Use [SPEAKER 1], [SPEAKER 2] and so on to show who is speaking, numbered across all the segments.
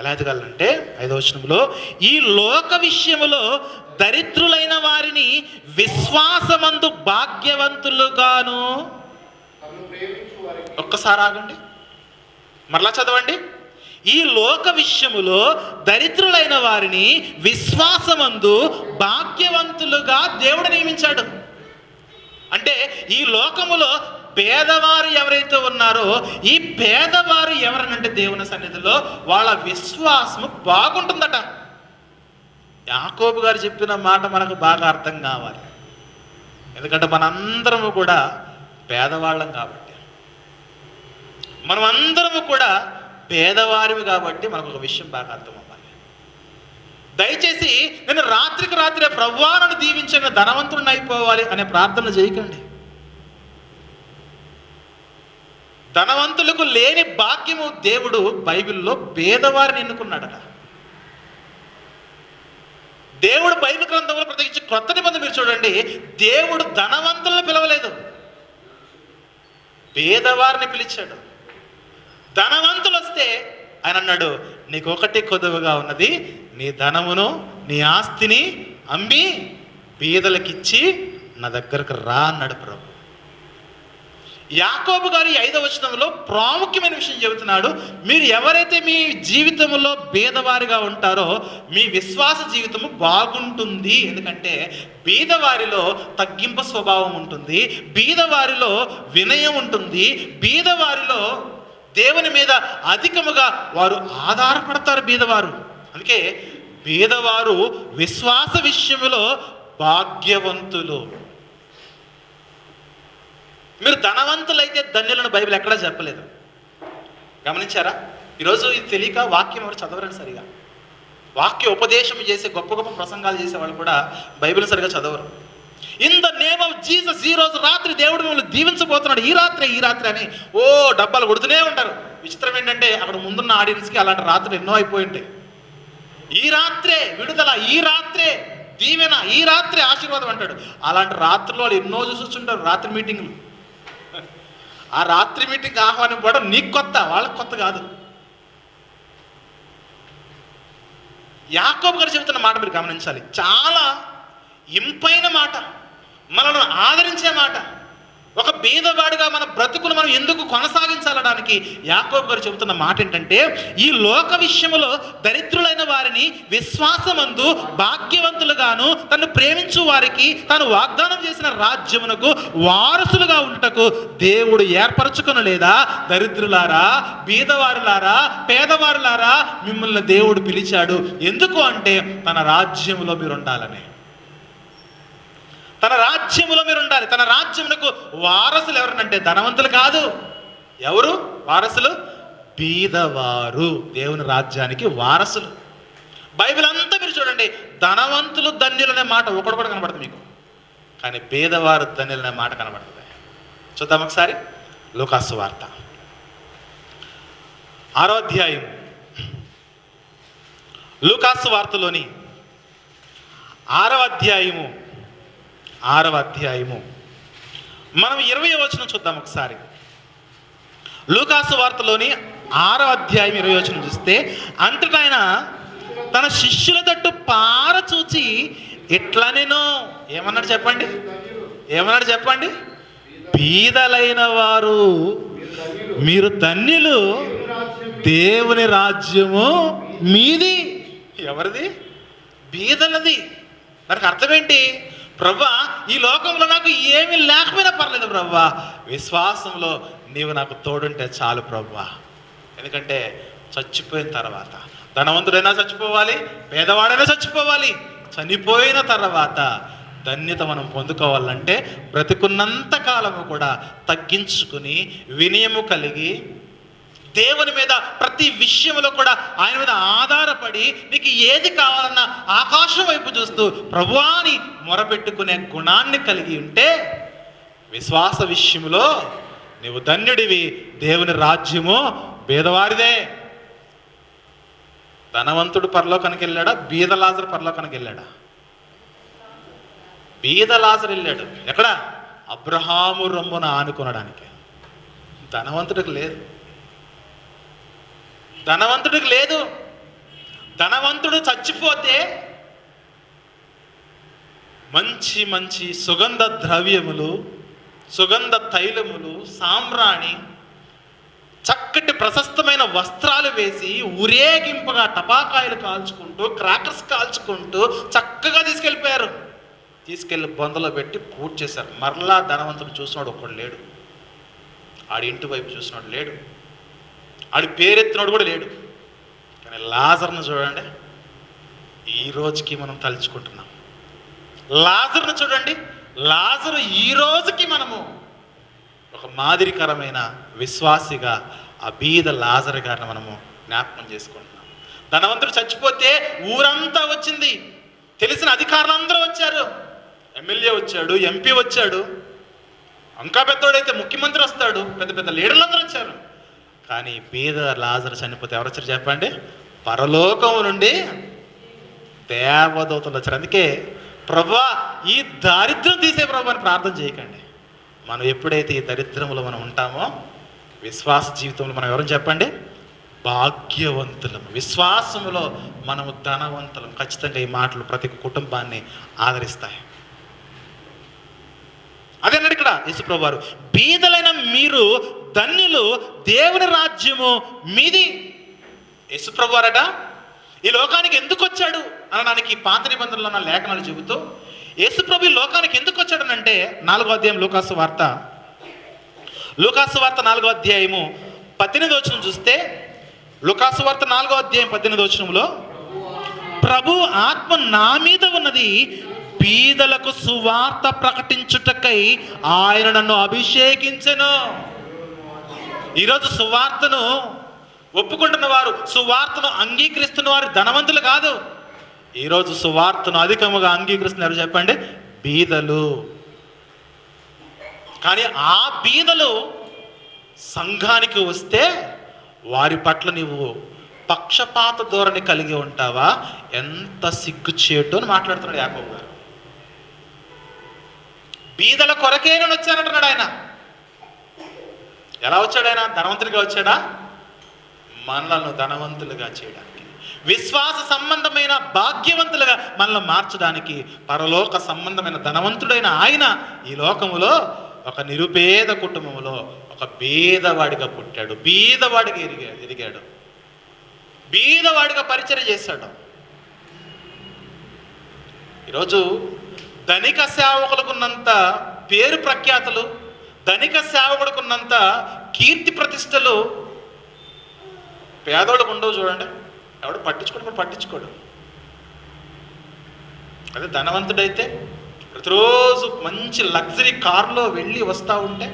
[SPEAKER 1] ఎలా ఎదగాలంటే ఐదవచనంలో ఈ లోక విషయములో దరిద్రులైన వారిని విశ్వాసమందు భాగ్యవంతులుగాను. ఒక్కసారి ఆగండి. మరలా చదవండి. ఈ లోక విషయములో దరిద్రులైన వారిని విశ్వాసమందు భాగ్యవంతులుగా దేవుడు నియమించాడు. అంటే ఈ లోకములో పేదవారు ఎవరైతే ఉన్నారో ఈ పేదవారు ఎవరనంటే దేవుని సన్నిధిలో వాళ్ళ విశ్వాసము బాగుంటుందట. యాకోబు గారు చెప్పిన మాట మనకు బాగా అర్థం కావాలి. ఎందుకంటే మనందరము కూడా పేదవాళ్ళం కాబట్టి. మనం అందరము కూడా పేదవారివి కాబట్టి మనకు ఒక విషయం బాగా అర్థం అవ్వాలి దయచేసి నేను రాత్రికి రాత్రి ప్రవ్వా నన్ను దీవించిన ధనవంతుడిని అయిపోవాలి అనే ప్రార్థన చేయకండి ధనవంతులకు లేని భాగ్యము దేవుడు బైబిల్లో పేదవారిని ఎన్నుకున్నాడట. దేవుడు బైబిల్ గ్రంథంలో ప్రత్యేకించి కొత్త నిబంధన మీరు చూడండి దేవుడు ధనవంతులను పిలవలేదు. పేదవారిని పిలిచాడు. ధనవంతులు వస్తే ఆయన అన్నాడు నీకు ఒకటి కొదువుగా ఉన్నది నీ ధనమును నీ ఆస్తిని అమ్మి పేదలకిచ్చి నా దగ్గరకు రా అన్నాడు ప్రభు. యాకోబు గారు ఐదవ వచనంలో ప్రాముఖ్యమైన విషయం చెబుతున్నాడు. మీరు ఎవరైతే మీ జీవితంలో భేదవారిగా ఉంటారో మీ విశ్వాస జీవితము బాగుంటుంది. ఎందుకంటే బీదవారిలో తగ్గింపు స్వభావం ఉంటుంది. బీదవారిలో వినయం ఉంటుంది. బీదవారిలో దేవుని మీద అధికముగా వారు ఆధారపడతారు బీదవారు అందుకే బీదవారు విశ్వాస విషయంలో భాగ్యవంతులు. మీరు ధనవంతులైతే ధన్యులను బైబిల్ ఎక్కడా చెప్పలేదు. గమనించారా? ఈరోజు ఇది తెలియక వాక్యం ఎవరు చదవరండి సరిగా. వాక్య ఉపదేశం చేసే గొప్ప గొప్ప ప్రసంగాలు చేసేవాళ్ళు కూడా బైబిల్ సరిగా చదవరు. In the name of Jesus ఈ రోజు రాత్రి దేవుడు మిమ్మల్ని దీవించబోతున్నాడు. ఈ రాత్రి ఈ రాత్రి అని ఓ డబ్బాలు కొడుతూనే ఉంటారు. విచిత్రం ఏంటంటే అక్కడ ముందున్న ఆడియన్స్కి అలాంటి రాత్రులు ఎన్నో అయిపోయి ఉంటాయి. ఈ రాత్రే విడుదల ఈ రాత్రే దీవెన ఈ రాత్రే ఆశీర్వాదం అంటాడు. అలాంటి రాత్రులు వాళ్ళు ఎన్నో చూసి వచ్చుంటారు రాత్రి మీటింగ్లు. ఆ రాత్రి మీటింగ్ ఆహ్వానింపడం నీకు కొత్త వాళ్ళకి కొత్త కాదు. యాకోబు గారు చెబుతున్న మాట మీరు గమనించాలి. చాలా ఇంపైన మాట మనల్ని ఆదరించే మాట. ఒక బీదవాడిగా మన బ్రతుకును మనం ఎందుకు కొనసాగించాలడానికి యాకోబు గారు చెబుతున్న మాట ఏంటంటే ఈ లోక విషయంలో దరిద్రులైన వారిని విశ్వాసమందు భాగ్యవంతులుగాను తను ప్రేమించు వారికి తాను వాగ్దానం చేసిన రాజ్యమునకు వారసులుగా ఉంటకు దేవుడు ఏర్పరచుకుని లేదా? దరిద్రులారా బీదవారులారా పేదవారులారా మిమ్మల్ని దేవుడు పిలిచాడు. ఎందుకు అంటే తన రాజ్యంలో మీరు ఉండాలని తన రాజ్యములో మీరు ఉండాలి తన రాజ్యమునకు వారసులు ఎవరినంటే ధనవంతులు కాదు. ఎవరు? వారసులు? బీదవారు. దేవుని రాజ్యానికి వారసులు. బైబిల్ అంతా మీరు చూడండి. ధనవంతులు ధన్యులు అనే మాట ఒకటి కూడా కనబడుతుంది మీకు. కానీ పేదవారు ధన్యులు అనే మాట కనబడుతుంది చూద్దాం ఒకసారి. లోకాసు వార్త. ఆరో అధ్యాయం. లూకాసు వార్తలోని ఆరవ అధ్యాయము. ఆరవ అధ్యాయము. మనం ఇరవై వచనం చూద్దాం ఒకసారి. లూకాసు వార్తలోని ఆరవ అధ్యాయం ఇరవై వచనం చూస్తే అంతటాయన తన శిష్యుల తట్టు పార చూచి ఇట్లా నేను ఏమన్నాడు చెప్పండి? ఏమన్నాడు చెప్పండి? బీదలైన వారు మీరు ధన్యులు దేవుని రాజ్యము మీది. ఎవరిది? బీదలది. దానికి అర్థం ఏంటి ప్రభా ఈ లోకంలో నాకు ఏమీ లేకపోయినా పర్లేదు ప్రభా. విశ్వాసంలో నీవు నాకు తోడుంటే చాలు ప్రభా. ఎందుకంటే చచ్చిపోయిన తర్వాత ధనవంతుడైనా చచ్చిపోవాలి పేదవాడైనా చచ్చిపోవాలి చనిపోయిన తర్వాత ధన్యత మనం పొందుకోవాలంటే బ్రతికున్నంత కాలము కూడా తగ్గించుకుని వినయము కలిగి దేవుని మీద ప్రతి విషయంలో కూడా ఆయన మీద ఆధారపడి నీకు ఏది కావాలన్నా ఆకాశం వైపు చూస్తూ ప్రభువాని మొరపెట్టుకునే గుణాన్ని కలిగి ఉంటే విశ్వాస విషయంలో నీవు ధన్యుడివి. దేవుని రాజ్యము బీదవారిదే. ధనవంతుడు పరలోకానికి వెళ్ళాడా? బీదలాజరు పరలోకానికి వెళ్ళాడా? బీదలాజరు వెళ్ళాడు. ఎక్కడ? అబ్రహాము రొమ్మున ఆనుకొనడానికి. ధనవంతుడికి లేదు. ధనవంతుడికి లేదు. ధనవంతుడు చచ్చిపోతే మంచి మంచి సుగంధ ద్రవ్యములు సుగంధ తైలములు సాంబ్రాణి చక్కటి ప్రశస్తమైన వస్త్రాలు వేసి ఊరేగింపుగా టపాకాయలు కాల్చుకుంటూ క్రాకర్స్ కాల్చుకుంటూ చక్కగా తీసుకెళ్ళిపోయారు. తీసుకెళ్ళి బొందలో పెట్టి పూర్తి చేశారు. మరలా ధనవంతుడు చూసినాడు ఒకడు లేడు. ఆడి ఇంటి వైపు చూసినాడు లేడు. ఆడు పేరెత్తినోడు కూడా లేడు. కానీ లాజర్ను చూడండి ఈ రోజుకి మనం తలుచుకుంటున్నాం. లాజర్ను చూడండి లాజరు ఈ రోజుకి మనము ఒక మాదిరికరమైన విశ్వాసిగా ఆ బీద లాజర్ గారిని మనము జ్ఞాపకం చేసుకుంటున్నాం. ధనవంతుడు చచ్చిపోతే ఊరంతా వచ్చింది. తెలిసిన అధికారులందరూ వచ్చారు. ఎమ్మెల్యే వచ్చాడు ఎంపీ వచ్చాడు. ఇంకా పెద్దోడైతే ముఖ్యమంత్రి వస్తాడు. పెద్ద పెద్ద లీడర్లందరూ వచ్చారు. కానీ బీద లాజర్ చనిపోతే ఎవరు వచ్చారు చెప్పండి? పరలోకం నుండి దేవదూతలు వచ్చారు. అందుకే ప్రభా ఈ దారిద్ర్యం తీసే ప్రభు అని ప్రార్థన చేయకండి. మనం ఎప్పుడైతే ఈ దరిద్రంలో మనం ఉంటామో విశ్వాస జీవితంలో మనం ఎవరు చెప్పండి? భాగ్యవంతులం. విశ్వాసములో మనము ధనవంతులం. ఖచ్చితంగా ఈ మాటలు ప్రతి కుటుంబాన్ని ఆదరిస్తాయి. అదే ఇక్కడ యేసుప్రభు వారు బీదలైన మీరు ధన్యులు దేవుని రాజ్యము మీది. యేసుప్రభు వారట. ఈ లోకానికి ఎందుకు వచ్చాడు అనడానికి పాత నిబంధనలో ఉన్న లేఖనాలు చెబుతూ యేసుప్రభు ఈ లోకానికి ఎందుకు వచ్చాడనంటే నాలుగో అధ్యాయం లూకాసు వార్త. లూకాసు వార్త నాలుగో అధ్యాయము పద్దెనిమిది వచనం చూస్తే లుకాసు వార్త నాలుగో అధ్యాయం పద్దెనిమిది వచనంలో ప్రభు ఆత్మ నా మీద ఉన్నది బీదలకు సువార్త ప్రకటించుటకై ఆయన నన్ను అభిషేకించెను. ఈరోజు సువార్తను ఒప్పుకుంటున్న వారు సువార్తను అంగీకరిస్తున్న వారు ధనవంతులు కాదు. ఈరోజు సువార్తను అధికముగా అంగీకరిస్తున్నారు చెప్పండి బీదలు. కానీ ఆ బీదలు సంఘానికి వస్తే వారి పట్ల నీవు పక్షపాత ధోరణి కలిగి ఉంటావా? ఎంత సిగ్గుచేటు అని మాట్లాడుతున్నాడు యాకోబు గారు. బీదల కొరకే నేను వచ్చానంటున్నాడు ఆయన. ఎలా వచ్చాడు ఆయన? ధనవంతుడిగా వచ్చాడా? మనలను ధనవంతులుగా చేయడానికి. విశ్వాస సంబంధమైన భాగ్యవంతులుగా మనల్ని మార్చడానికి పరలోక సంబంధమైన ధనవంతుడైన ఆయన ఈ లోకములో ఒక నిరుపేద కుటుంబంలో ఒక బీదవాడిగా పుట్టాడు. బీదవాడిగా ఎదిగా ఎదిగాడు. బీదవాడిగా పరిచయం చేశాడు. ఈరోజు ధనిక సేవకులకున్నంత పేరు ప్రఖ్యాతలు ధనిక సేవకుడుకున్నంత కీర్తి ప్రతిష్టలు పేదోళ్ళకు ఉండవు చూడండి. ఎవడు పట్టించుకోడు కూడా పట్టించుకోడు. అదే ధనవంతుడైతే ప్రతిరోజు మంచి లగ్జరీ కార్లో వెళ్ళి వస్తూ ఉంటే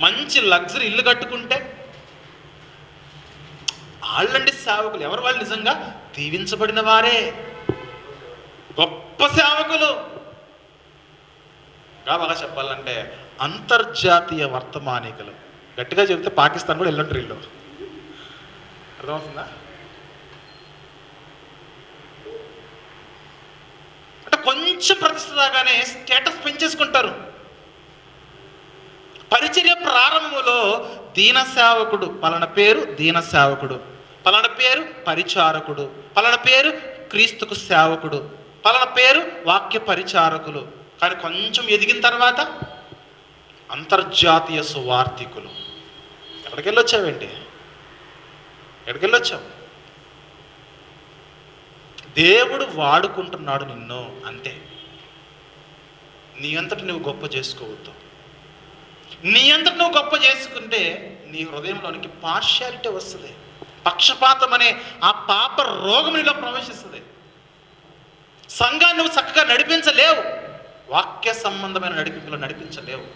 [SPEAKER 1] మంచి లగ్జరీ ఇల్లు కట్టుకుంటే వాళ్ళండి సేవకులు. ఎవరు వాళ్ళు నిజంగా దీవించబడిన వారే? గొప్ప సేవకులు. ఇంకా బాగా చెప్పాలంటే అంతర్జాతీయ వర్తమానికలు. గట్టిగా చెబితే పాకిస్తాన్ కూడా వెళ్ళండి వీళ్ళు అర్థమవుతుందా? అంటే కొంచెం ప్రతిష్ట రాగానే స్టేటస్ పెంచేసుకుంటారు. పరిచర్య ప్రారంభంలో దీన సేవకుడు పలాన పేరు దీన సేవకుడు పలాన పేరు పరిచారకుడు పలాన పేరు క్రీస్తుకు సేవకుడు పలాన పేరు వాక్య పరిచారకులు కానీ కొంచెం ఎదిగిన తర్వాత అంతర్జాతీయ సువార్థికులు. ఎక్కడికి వెళ్ళొచ్చావేంటి ఎక్కడికి వెళ్ళొచ్చావు దేవుడు వాడుకుంటున్నాడు నిన్ను అంతే నీ అంతటి నువ్వు గొప్ప చేసుకోవద్దు. నీ అంతటి నువ్వు గొప్ప చేసుకుంటే నీ హృదయంలోనికి పార్షాలిటీ వస్తుంది. పక్షపాతం అనే ఆ పాప రోగం నీలో ప్రవేశిస్తుంది. సంఘాన్ని నువ్వు చక్కగా నడిపించలేవు. వాక్య సంబంధమైన నడిపింపులో నడిపించలేవు.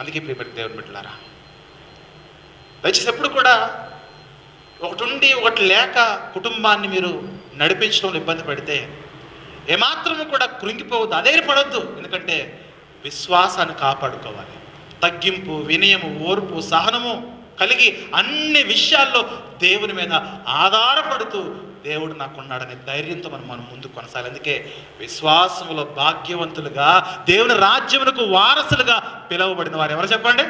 [SPEAKER 1] అందుకే ప్రియపడి దేవుని బిడ్డలారా దయచేసి ఎప్పుడు కూడా ఒకటి ఉండి ఒకటి లేక కుటుంబాన్ని మీరు నడిపించడంలో ఇబ్బంది పడితే ఏమాత్రము కూడా కృంగిపోవద్దు అదే పడొద్దు ఎందుకంటే విశ్వాసాన్ని కాపాడుకోవాలి. తగ్గింపు వినయము ఓర్పు సహనము కలిగి అన్ని విషయాల్లో దేవుని మీద ఆధారపడుతూ దేవుడు నాకున్నాడనే ధైర్యంతో మనం మనం ముందు కొనసాగాలి. అందుకే విశ్వాసములో భాగ్యవంతులుగా దేవుని రాజ్యమునకు వారసులుగా పిలువబడిన వారు ఎవరు చెప్పండి?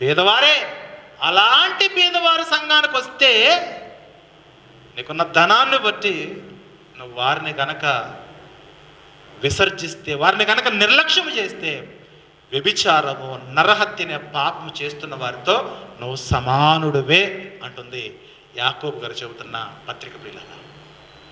[SPEAKER 1] పేదవారే. అలాంటి పేదవారి సంఘానికి వస్తే నీకున్న ధనాన్ని బట్టి నువ్వు వారిని గనక విసర్జిస్తే వారిని గనక నిర్లక్ష్యం చేస్తే వ్యభిచారము నరహత్యనే పాపము చేస్తున్న వారితో నువ్వు సమానుడివే అంటుంది యాకోబు గారు చెబుతున్న పత్రిక ప్రియులగా